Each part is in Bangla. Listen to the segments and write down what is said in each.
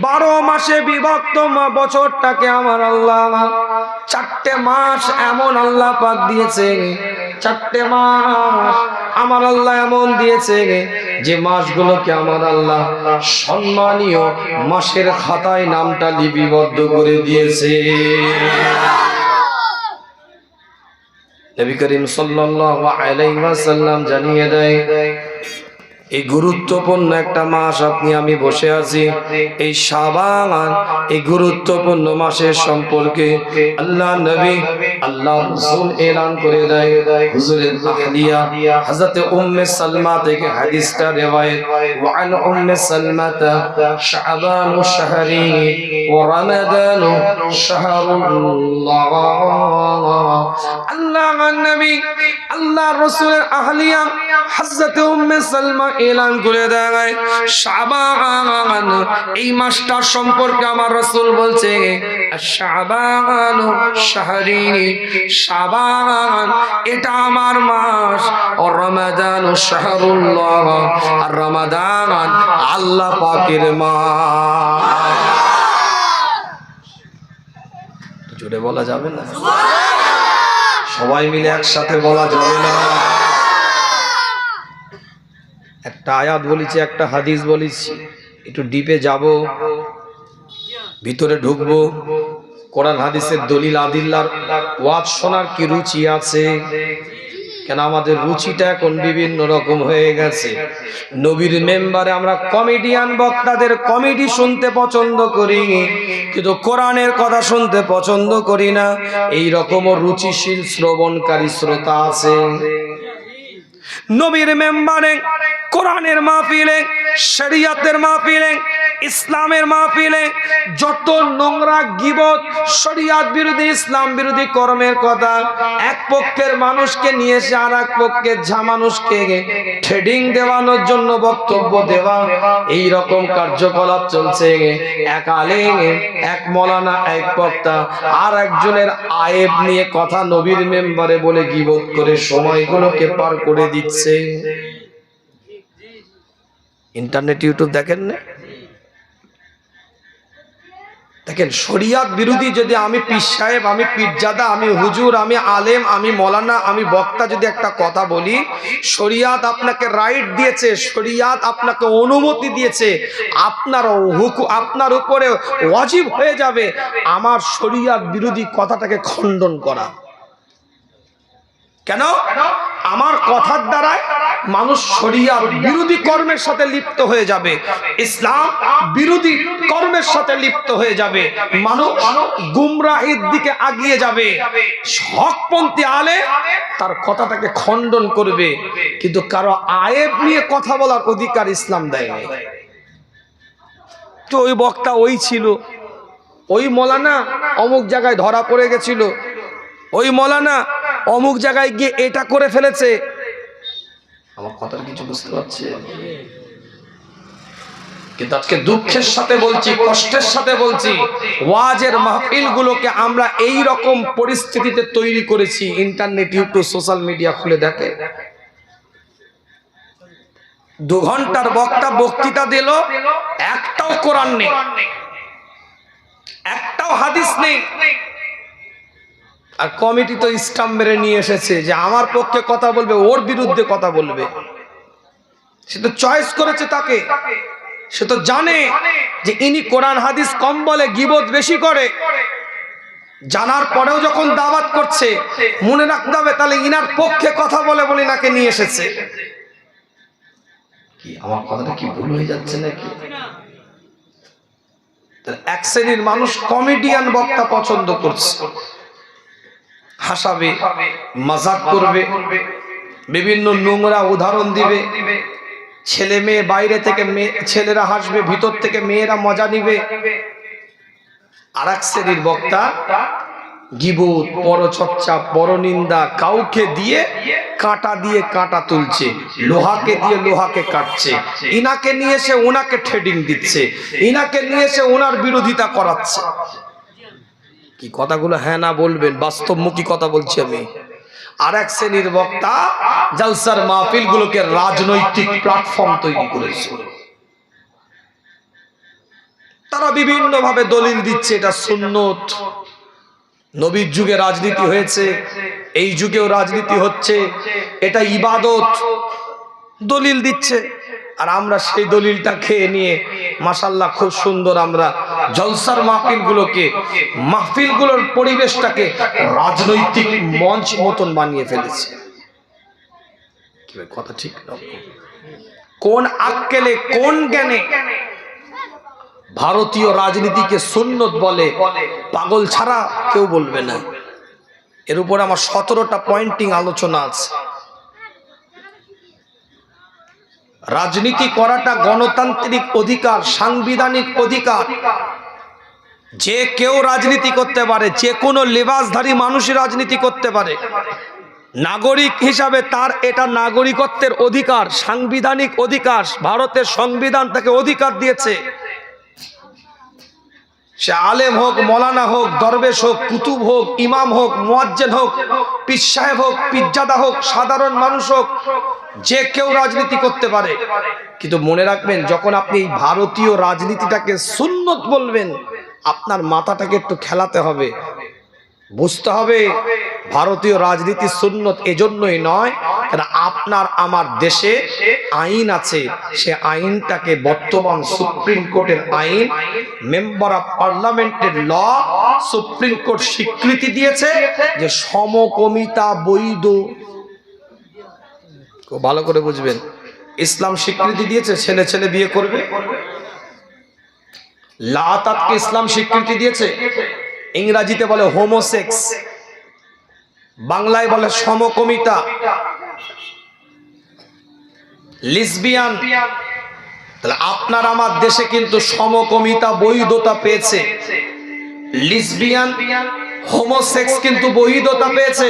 বারো মাসে বিভক্ত বছরটাকে আমার আল্লাহ চারটে মাস এমন আল্লাহ পাক দিয়েছে চারটে মাস আমার আল্লাহ এমন দিয়েছে যে মাসগুলোকে আমার আল্লাহ সম্মানীয় মাসের খাতায় নামটা লিপিবদ্ধ করে দিয়েছে। নবী করিম সাল্লাল্লাহু আলাইহি ওয়াসাল্লাম জানিয়ে দেয় এই গুরুত্বপূর্ণ একটা মাস আপনি, আমি বসে আছি। এই শাবান, এই গুরুত্বপূর্ণ মাসের সম্পর্কে আল্লাহ নবী আল্লাহ রাসূল এলান করে দেয়। হুজুরের আহলিয়া, হযরত উম্মে সালমা থেকে হাদিসটা রিওয়ায়াত। ওয়া আন উম্মে সালমাতা শাবান শাহরি ওয়া রমাদান শাহরুল্লাহ। আল্লাহ নবী, আল্লাহ রাসূলের আহলিয়া, হযরত উম্মে সালমা এলান করে দেয় শাবান এই মাসটার সম্পর্কে আমার রসুল বলছে শাবান শাহরি শাবান এটা আমার মাস। ও রমাদান শাহরুল্লাহ আর রমাদান আল্লাহ পাকের মাস। জোরে বলা যাবে না? সবাই মিলে একসাথে বলা যাবে না? একটা আয়াত বলেছি, একটা হাদিস বলেছি, একটু ডিপে যাব, ভিতরে ঢুকবো। কোরআন হাদিসের দলিল, আদিল্লার ওয়াজ শোনার কি রুচি আছে? কেন আমাদের রুচিটা এখন বিভিন্ন রকম হয়ে গেছে। নবীর মেম্বারে আমরা কমেডিয়ান বক্তাদের কমেডি শুনতে পছন্দ করি, কিন্তু কোরআনের কথা শুনতে পছন্দ করি না। এই রকমও রুচিশীল, শ্রবণকারী শ্রোতা আছে। নবীর মেম্বারে কোরআনের মাহফিলে শরিয়াতের মাহফিলে ইসলামের মাহফিলে যত নোংরা গিবত, শরিয়াত বিরোধী, ইসলাম বিরোধী কর্মের কথা, এক পক্ষের মানুষকে নিয়ে এসে আর এক পক্ষের ঝা মানুষকে ট্রেডিং দেওয়ানোর জন্য বক্তব্য দেওয়া, এই রকম কার্যকলাপ চলছে। এক আলেম, এক মলানা, এক বক্তা, আর একজনের আয়েব নিয়ে কথা নবীর মেম্বারে বলে গিবত করে সময়গুলোকে পার করে দিচ্ছে। ইন্টারনেট, ইউটিউব দেখেন না দেখেন, শরিয়াত বিরোধী যদি আমি পীর সাহেব, আমি পীরজাদা, আমি হুজুর, আমি আলেম, আমি মলানা, আমি বক্তা যদি একটা কথা বলি, শরিয়াত আপনাকে রাইট দিয়েছে, শরিয়াত আপনাকে অনুমতি দিয়েছে, আপনার হুকু, আপনার উপরে ওয়াজিব হয়ে যাবে। আমার শরিয়াত বিরোধী কথাটাকে খণ্ডন করা। কেন? আমার কথার দ্বারায় মানুষ শরিয়ার বিরোধী কর্মের সাথে লিপ্ত হয়ে যাবে। ইসলাম বিরোধী কর্মের সাথে লিপ্ত হয়ে যাবে। মানুষ গুমরাহির দিকে আগিয়ে যাবে। হকপন্থী আলে তার কথাটাকে খণ্ডন করবে। কিন্তু কারও আয়েব নিয়ে কথা বলার অধিকার ইসলাম দেয়নি তো ওই বক্তা ওই ছিল। ওই মলানা অমুক জায়গায় ধরা পড়ে গেছিল। ওই মলানা অমুক জায়গায় গিয়ে এটা করে ফেলেছে। আমার কথার কিছু বুঝতে পারছে? কিন্তু আজকে দুঃখের সাথে বলছি, কষ্টের সাথে বলছি, ওয়াজের মাহফিল গুলোকে আমরা এই রকম পরিস্থিতিতে তৈরি করেছি, ইন্টারনেট, ইউটিউব, সোশ্যাল মিডিয়া খুলে দেখে। দু ঘণ্টার বক্তা বক্তৃতা দিল, একটাও কোরআন নেই। একটাও হাদিস নেই। আর কমিটি তো স্টাম্প মেরে নিয়ে এসেছে যে আমার পক্ষে কথা বলবে, ওর বিরুদ্ধে কথা বলবে। সে তো চয়েস করেছে তাকে। সে তো জানে যে ইনি কোরআন, হাদিস কম বলে গিবত বেশি করে। জানার পরেও যখন দাওয়াত করছে, মনে রাখতে হবে তাহলে ইনার পক্ষে কথা বলে বলে নাকে নিয়ে এসেছে। কি, আমার কথাটা কি ভুল হয়ে যাচ্ছে নাকি? এক শ্রেণির মানুষ কমেডিয়ান বক্তা পছন্দ করছে। হাসাবে মাজাক করবে বিভিন্ন নোংরা উদাহরণ দিবে ছেলে মেয়ে বাইরে থেকে ছেলেরা হাসবে ভিতর থেকে মেয়েরা মজা নিবে। আর এক শ্রেণির বক্তা গিবুত পরচর্চা পরনিন্দা কাউকে দিয়ে কাঁটা দিয়ে কাঁটা তুলছে লোহাকে দিয়ে লোহাকে কাটছে। ইনাকে নিয়ে এসে ওনাকে ট্রেডিং দিচ্ছে। ইনাকে নিয়ে এসে ওনার বিরোধিতা করাচ্ছে। কি কথাগুলো হ্যাঁ না বলবেন? বাস্তবমুখী কথা বলছি আমি। আর এক শ্রেণির বক্তা জালসার মাহফিল গুলোকে রাজনৈতিক প্ল্যাটফর্ম তৈরি করেছে। তারা বিভিন্নভাবে দলিল দিচ্ছে, এটা সুন্নত। নবীর যুগে রাজনীতি হয়েছে, এই যুগেও রাজনীতি হচ্ছে, এটা ইবাদত। দলিল দিচ্ছে। আর আমরা সেই দলিলটা খেয়ে নিয়ে মাসাল্লাহ খুব সুন্দর আমরা জলসার মাহফিলগুলোকে, মাহফিলগুলোর পরিবেশটাকে রাজনৈতিক মঞ্চ মতন বানিয়ে ফেলেছে। কথা ঠিক কোন আক্কেলে, কোন জ্ঞানে ভারতীয় রাজনীতিকে সুন্নত বলে পাগল ছাড়া কেউ বলবে না। এর উপর আমার সতেরোটা পয়েন্টিং আলোচনা আছে। রাজনীতি করাটা গণতান্ত্রিক অধিকার, সাংবিধানিক অধিকার। যে কেউ রাজনীতি করতে পারে, যে কোনো লেবাসধারী মানুষই রাজনীতি করতে পারে। নাগরিক হিসাবে তার এটা নাগরিকত্বের অধিকার, সাংবিধানিক অধিকার, ভারতের সংবিধান তাকে অধিকার দিয়েছে। সে আলেম হোক, মলানা হোক, দরবেশ হোক, কুতুব হোক, ইমাম হোক, মোয়াজ্জেন হোক, পীর সাহেব হোক পিজ্জাদা হোক, সাধারণ মানুষ হোক, যে কেউ রাজনীতি করতে পারে। কিন্তু মনে রাখবেন, যখন আপনি ভারতীয় রাজনীতিটাকে সুন্নত বলবেন, আপনার মাথাটাকে একটু খেলাতে হবে। বুঝতে হবে, ভারতীয় রাজনীতি সুন্নত এজন্যই নয় কারণ আপনার আমার দেশে আইন আছে, সে আইনটাকে বর্তমান সুপ্রিম কোর্টের আইন, মেম্বার অফ পার্লামেন্টের ল, সুপ্রিম কোর্ট স্বীকৃতি দিয়েছে যে সমকমিতা বৈধ। ভালো করে বুঝবেন, ইসলাম স্বীকৃতি দিয়েছে, ছেলে ছেলে বিয়ে করবে। লাতাতকে ইসলাম স্বীকৃতি দিয়েছে ইংরাজিতে বলে হোমোসেক্স। বাংলায় বলে সমকমিতা। লিসবিয়ান। তাহলে আপনার আমার দেশে কিন্তু সমকমিতা বৈধতা পেয়েছে। লিসবিয়ান হোমোসেক্স কিন্তু বৈধতা পেয়েছে।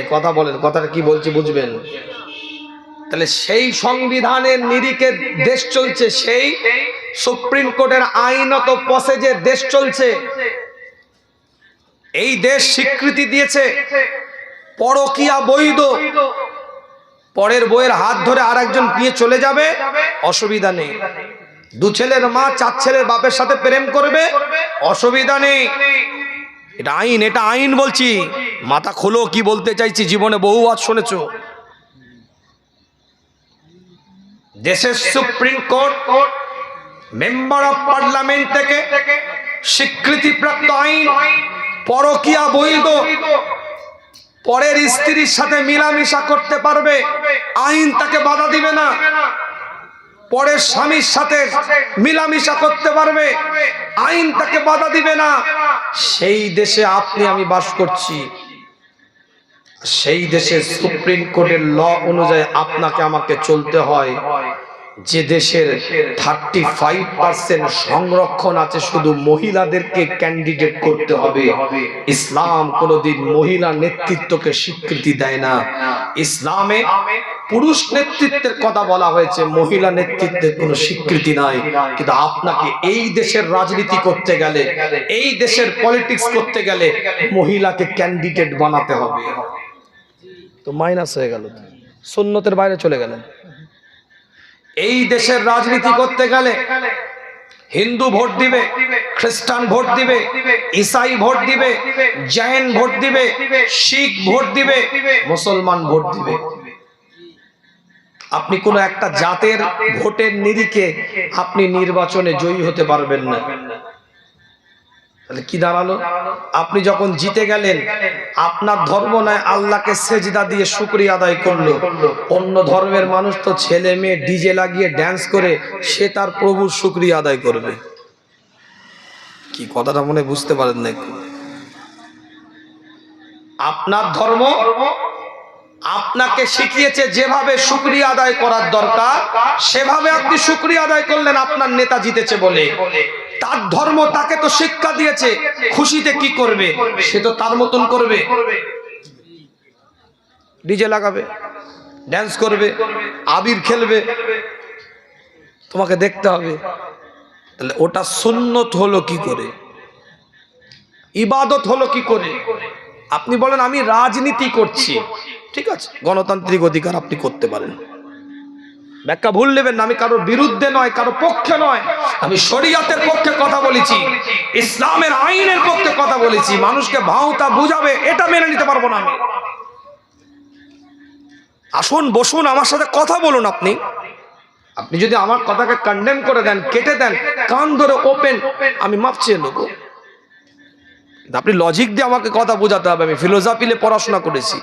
এই কথা বলেন, কথাটা কি বলছি বুঝবেন? তাহলে সেই সংবিধানের নিরিখে দেশ চলছে, সেই সুপ্রিম কোর্টের আইনত পসেজে দেশ চলছে। এই দেশ স্বীকৃতি দিয়েছে। পরকিয়া বৈধ। পরের বইয়ের হাত ধরে আর একজন নিয়ে চলে যাবে, অসুবিধা নেই। দু ছেলের মা, চার ছেলের বাপের সাথে প্রেম করবে, অসুবিধা নেই। এটা আইন এটা আইন বলছি। মাথা খোলো, কি বলতে চাইছি জীবনে বহু আজ শুনেছো। দেশের supreme court, member of parliament থেকে স্বীকৃতিপ্রাপ্ত আইন পরকিয়া বৈধ। পরের স্ত্রীর সাথে মিলামিশা করতে পারবে, আইন তাকে বাধা দিবে না। পরের স্বামীর সাথে মিলামিশা করতে পারবে, আইন তাকে বাধা দিবে না। সেই দেশে আপনি, আমি বাস করছি। সেই দেশের সুপ্রিম কোর্টের ল অনুযায়ী আপনাকে আমাকে চলতে হয়। যে দেশের থার্টি ফাইভ পার্সেন্ট সংরক্ষণ আছে, শুধু মহিলাদেরকে ক্যান্ডিডেট করতে হবে। ইসলাম কোনোদিন মহিলা নেতৃত্বকে স্বীকৃতি দেয় না। ইসলামে পুরুষ নেতৃত্বের কথা বলা হয়েছে, মহিলা নেতৃত্বের কোনো স্বীকৃতি নাই। কিন্তু আপনাকে এই দেশের রাজনীতি করতে গেলে, এই দেশের পলিটিক্স করতে গেলে মহিলাকে ক্যান্ডিডেট বানাতে হবে। তো মাইনাস হয়ে গেল। সুন্নতের বাইরে চলে গেলেন। এই দেশের রাজনীতি করতে গেলে হিন্দু ভোট দিবে, খ্রিস্টান ভোট দিবে, ইসাই ভোট দিবে, জৈন ভোট দিবে, শিখ ভোট দিবে, মুসলমান ভোট দিবে। আপনি কোনো একটা জাতের ভোটের নিরিখে আপনি নির্বাচনে জয়ী হতে পারবেন না। তাহলে কি দাঁড়াল? আপনি যখন জিতে গেলেন, আপনার ধর্ম নয়, আল্লাহকে সেজদা দিয়ে শুক্রিয়া আদায় করল। অন্য ধর্মের মানুষ তো ছেলে মেয়ে ডিজে লাগিয়ে ড্যান্স করে, সে তার প্রভুর শুক্রিয়া আদায় করবে। কি কথাটা মনে বুঝতে পারেন না আপনার ধর্ম আপনাকে শিখিয়েছে যেভাবে শুক্রিয়া আদায় করার দরকার, সেভাবে আপনি শুক্রিয়া আদায় করলেন, আপনার নেতা জিতেছে বলে। তার ধর্ম তাকে তো শিক্ষা দিয়েছে। খুশিতে কি করবে? সে তো তার মতন করবে। ডিজে লাগাবে ড্যান্স করবে, আবির খেলবে। তোমাকে দেখতে হবে। তাহলে ওটা সুন্নত হলো কি করে? ইবাদত হলো কি করে? আপনি বলেন, আমি রাজনীতি করছি। ঠিক আছে, গণতান্ত্রিক অধিকার আপনি করতে পারেন। ব্যাখ্যা ভুল নেবেন আমি কারোর বিরুদ্ধে নয় কারও পক্ষে নয়। আমি শরিয়াতের পক্ষে কথা বলেছি, ইসলামের আইনের পক্ষে কথা বলেছি। মানুষকে ভাওতা বুঝাবে, এটা মেনে নিতে পারব না আমি। আসুন, বসুন, আমার সাথে কথা বলুন আপনি। আপনি যদি আমার কথাকে কন্ডেম করে দেন, কেটে দেন, কান ধরে ওপেন আমি মাপ চেয়ে নেব। আপনি লজিক দিয়ে আমাকে কথা বোঝাতে হবে, আমি ফিলোসফিলে পড়াশোনা করেছি।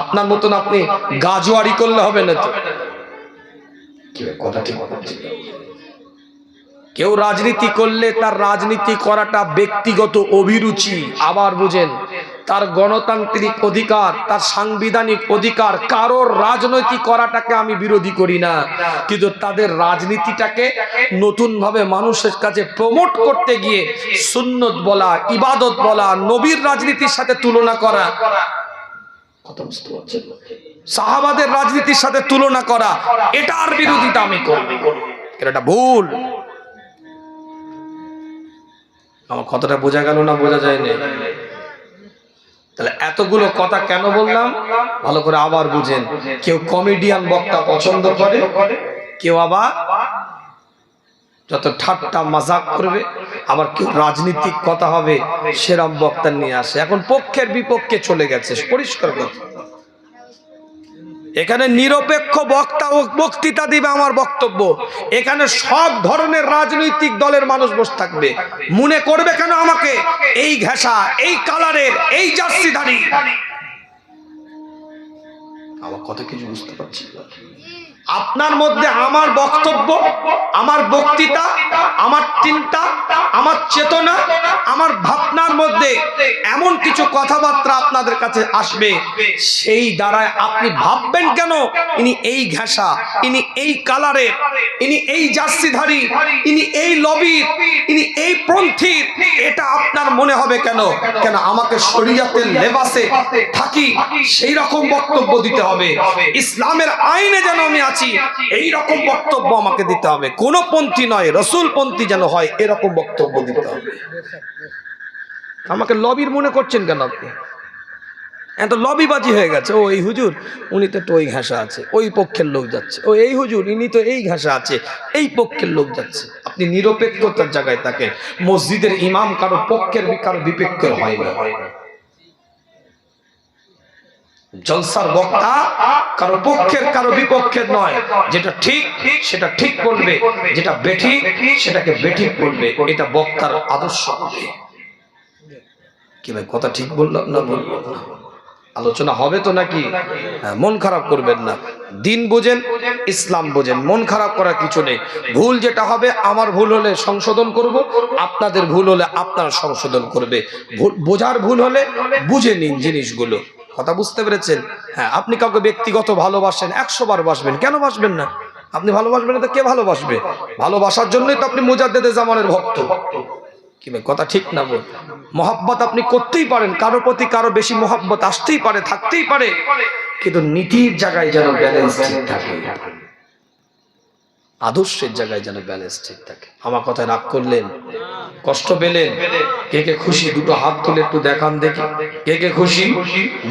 আপনার মতন আপনি গাজোয়ারি করলে হবে না তো। কেউ রাজনীতি করলে তার রাজনীতি করাটা ব্যক্তিগত অভিরুচি আবার বুঝেন তার গণতান্ত্রিক অধিকার তার সাংবিধানিক অধিকার কারোর রাজনৈতিক করাটাকে আমি বিরোধী করি না। কিন্তু তাদের রাজনীতিটাকে নতুনভাবে মানুষের কাছে প্রমোট করতে গিয়ে সুন্নত বলা ইবাদত বলা নবীর রাজনীতির সাথে তুলনা করা। কথা বুঝতে পারছেন সাহাবাদের রাজনীতির সাথে তুলনা করা, এটার বিরোধিতা আমি করব। এটা ভুল। আমার কথাটা বোঝা গেল না বোঝা যায়নি? তাহলে এতগুলো কথা কেন বললাম? ভালো করে আবার বুঝেন। কেউ কমেডিয়ান বক্তা পছন্দ করে, কেউ আবার যত ঠাট্টা মাজাক করবে, আবার কেউ রাজনীতিক কথা হবে, সেরম বক্তা নিয়ে আসে। এখন পক্ষের বিপক্ষে চলে গেছে, পরিষ্কার কথা। এখানে নিরপেক্ষ বক্তা ও বক্তৃতা দিবে আমার বক্তব্য। এখানে সব ধরনের রাজনৈতিক দলের মানুষ বসে থাকবে। মনে করবে কেন আমাকে? এই ঘেঁষা, এই কালারের, এই জার্সিধারী। আমার কথা কিছু বুঝতে পারছি? না। আপনার মধ্যে আমার বক্তব্য, আমার বক্তৃতা, আমার চিন্তা, আমার চেতনা, আমার ভাবনার মধ্যে এমন কিছু কথাবার্তা আপনাদের কাছে আসবে, সেই দ্বারায় আপনি ভাববেন কেন? ইনি এই ঘেঁষা, ইনি এই কালারের ইনি এই জার্সিধারী, ইনি এই লবির, ইনি এই পন্থীর, এটা আপনার মনে হবে কেন? কেন আমাকে শরীয়তের লেবাসে থাকি, সেই রকম বক্তব্য দিতে হবে। ইসলামের আইনে যেন আমি আছি এই রকম বক্তব্য আমাকে দিতে হবে। কোন পন্থী নয়, রসুল পন্থী যেন হয়, এরকম বক্তব্য দিতে হবে। আমাকে লবির মনে করছেন কেন আপনি? এত লবিবাজি হয়ে গেছে। ও এই হুজুর, উনি তো একটু ওই ঘাসা আছে, ওই পক্ষের লোক যাচ্ছে। ও এই হুজুর, ইনি তো এই ঘাসা আছে, এই পক্ষের লোক যাচ্ছে। আপনি নিরপেক্ষতার জায়গায় তাকে মসজিদের ইমাম কারও পক্ষের কারও বিপক্ষের হয় না। জলসার বক্তা কারও পক্ষের কারও বিপক্ষের নয়। যেটা ঠিক সেটা ঠিক বলবে। যেটা বেঠিক সেটাকে বেঠিক বলবে। এটা বক্তার আদর্শ হবে। কি ভাই কথা ঠিক বললাম না না আলোচনা হবে তো নাকি? হ্যাঁ, মন খারাপ করবেন না। দিন বোঝেন ইসলাম বোঝেন। মন খারাপ করার কিছু নেই। ভুল যেটা হবে আমার ভুল হলে সংশোধন করব। আপনাদের ভুল হলে আপনারা সংশোধন করবে। বোঝার ভুল হলে বুঝে নিন জিনিসগুলো। কথা বুঝতে পেরেছেন? হ্যাঁ আপনি কাউকে ব্যক্তিগত ভালোবাসেন, একশো বার বাসবেন। কেন বাসবেন না? আপনি ভালোবাসবেন না তো কে ভালোবাসবে? ভালোবাসার জন্যই তো আপনি মুজাদ্দেদে জামানের ভক্ত। কি কথা ঠিক না বল। মহাব্বত আপনি করতেই পারেন, কারও প্রতি কারও বেশি মহাব্বত আসতেই পারে, থাকতেই পারে। কিন্তু নীতির জায়গায় যেন ব্যালেন্স ঠিক থাকে। আদর্শের জায়গায় যেন ব্যালেন্স ঠিক থাকে। আমার কথায় রাগ করলেন, কষ্ট পেলেন, কে কে খুশি দুটো হাত তুলে একটু দেখান দেখি। কে কে খুশি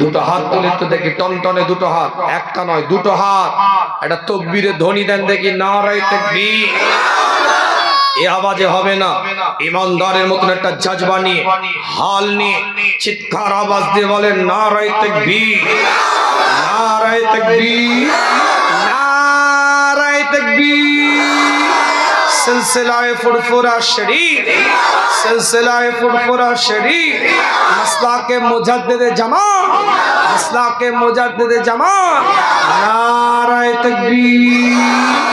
দুটো হাত তুলে একটু দেখি, টন টনে দুটো হাত, একটা নয়, দুটো হাত। একটা তকবীরের ধ্বনি দেন দেখি না রাই তকবীর। এ আওয়াজে হবে না, ইমানদারের মতন একটা জজবা নিয়ে হাল নিয়ে চিৎকার আওয়াজ দিয়ে বলেন না রাই তকবীর না রাই তকবীর। সিলসিলায় ফুরফুরা শরীফ সিলসিলায় ফুরফুরা শরীফ মাসলাকে মুজাদ্দিদে জামা মাসলাকে মুজাদ্দিদে জামা নারায় তাকবীর।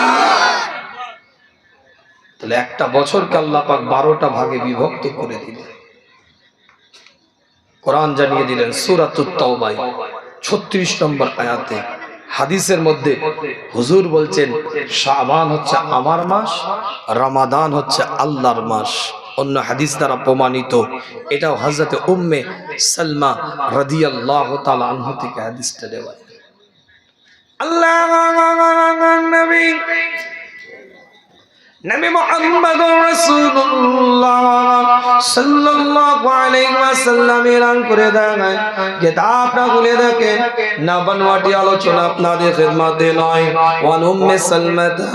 তাহলে একটা বছরকে আল্লাহ পাক বারোটা ভাগে বিভক্ত করে দিলেন। কোরআন জানিয়ে দিলেন সুরাত তাওবায়, ছত্রিশ নম্বর আয়াতে। হাদিসের মধ্যে হুজুর বলছেন, শাবান হচ্ছে আমার মাস, রমাদান হচ্ছে আল্লাহর মাস। অন্য হাদিস দ্বারা প্রমাণিত। এটাও হজরতে উম্মে সালমা রাদিয়াল্লাহু তাআলা আনহু থেকে হাদিসটা দেওয়া। আল্লাহ নবী নবী মুহাম্মদুর রাসূলুল্লাহ সাল্লাল্লাহু আলাইহি আলাইহি ওয়াসাল্লাম এলান করে দেন কিতাবটা খুলে দেখেন না বানওয়াটি আলোচনা আপনাদের খিদমতে নয় ওয়ান উম্মে সালমাতা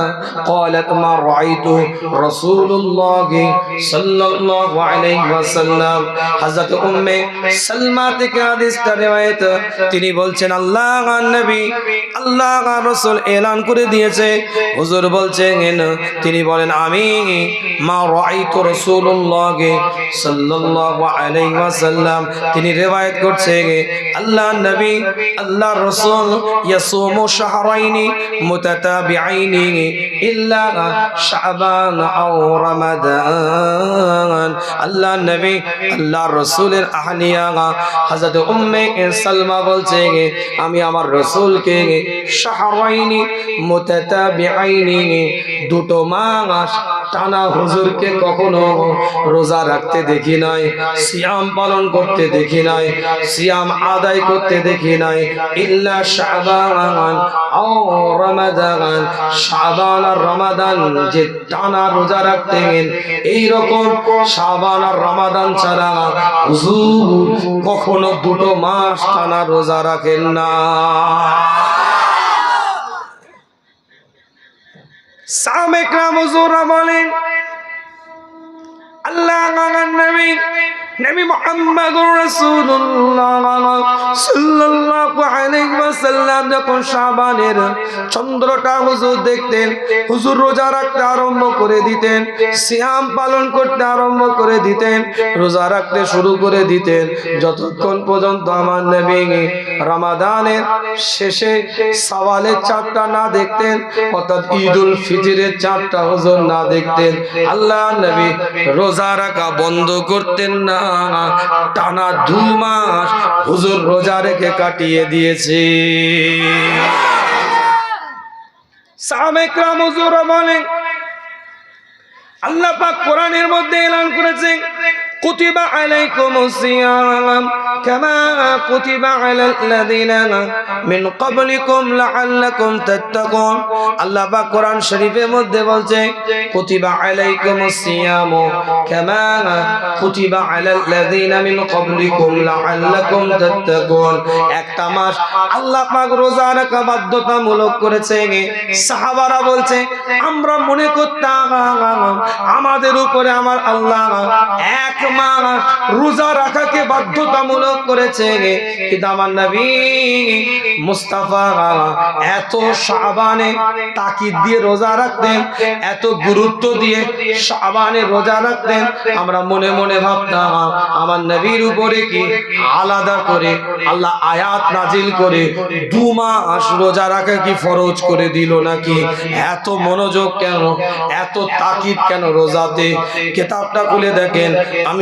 قالت ما رأيت رسول الله صلى الله عليه وسلم হযরত উম্মে সালমা থেকে হাদিসটা রিওয়ায়াত তিনি বলছেন আল্লাহ নবী আল্লাহ রাসূল এলান করে দিয়েছে হুজুর বলছেন তিনি বলেন আমি মা রাআইতু রাসূলুল্লাহ সাল্লাল্লাহু আলাইহি ওয়াসাল্লাম। তিনি রিওয়ায়াত করছে আল্লাহ নবী আল্লাহ রাসূল, ইয়াসুমু শাহরাইনি মুতাতাবিআইনি ইল্লা শাবান আও রমাদান। আল্লাহ নবী আল্লাহ রাসূলের আহলিয়া হযরত উম্মে সালমা বলছে আমি আমার রাসূলকে শাহরাইনি মুতাতাবিআইনি দুটো মাস টানা হুজুরকে কখনো রোজা রাখতে দেখি নাই, সিয়াম পালন করতে দেখি নাই, সিয়াম আদায় করতে দেখি নাই, ইল্লা শাবান আও রমাদান, শাবান আর রমাদান যে টানা রোজা রাখতেন এই রকম শাবান আর রমাদান ছাড়া হুজুর কখনো দুটো মাস টানা রোজা রাখেন না। সামেকরাম হুজুররা বলেন আল্লাহ নবী। নবী মুহাম্মদুর রাসূলুল্লাহ সাল্লাল্লাহু আলাইহি ওয়াসাল্লাম যখন শাবানের চন্দ্রটা হুজুর দেখতেন, হুজুর রোজা রাখতে আরম্ভ করে দিতেন, সিয়াম পালন করতে আরম্ভ করে দিতেন, রোজা রাখতে শুরু করে দিতেন। যতক্ষণ পর্যন্ত আমার নবী রমাদানের শেষে সওয়ালের চাঁদটা না দেখতেন, অর্থাৎ ঈদুল ফিতরের চাঁদটা হুজুর না দেখতেন, আল্লাহ নবী রোজা রাখা বন্ধ করতেন না। টানা দুই মাস হুজুর রোজা রেখে কাটিয়ে দিয়েছে। সাহাবেকরাম হুজুর আল্লাহ পাক কোরআনের মধ্যে এলান করেছেন কুতিবা আলাইকুমুস সিয়াম কামা কুতিবা আলাল লাযিনা মিন ক্বাবলিকুম লাআল্লাকুম তাত্তাকুন আল্লাহ পাক কোরআন শরীফের মধ্যে বলছে, কুতিবা আলাইকুমুস সিয়াম কামা কুতিবা আলাল লাযিনা মিন ক্বাবলিকুম লাআল্লাকুম তাত্তাকুন। একটা মাস আল্লাহ পাক রোজা রাখা বাধ্যতামূলক করেছে। সাহাবারা বলছে, আমরা মনে করতাম আমাদের উপরে আমার আল্লাহ এক মাস রোজা রাখাকে বাধ্যতামূলক করেছে। নবী মুস্তাফা এত শাবানে তাকিদ দিয়ে রোজা রাখতেন, এত গুরুত্ব দিয়ে শাবানে রোজা রাখতেন। আমরা মনে মনে ভাবতাম, আমার নবীর উপরে কি আলাদা করে আল্লাহ আয়াত নাজিল করে দু মাস রোজা রাখা কি ফরজ করে দিল নাকি? এত মনোযোগ কেন? এত তাকিদ কেন রোজাতে? কেতাবটা খুলে দেখেন, আমি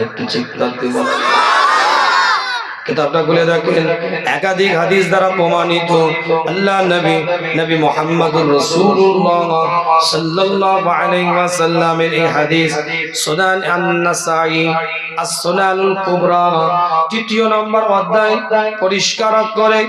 একটু চিৎকার দিব একাধিক হাদিস দ্বারা প্রমাণিত আল্লাহ নবী নবী এই হাদিস। কুবরা। তৃতীয় নম্বর অধ্যায়, পরিষ্কার করে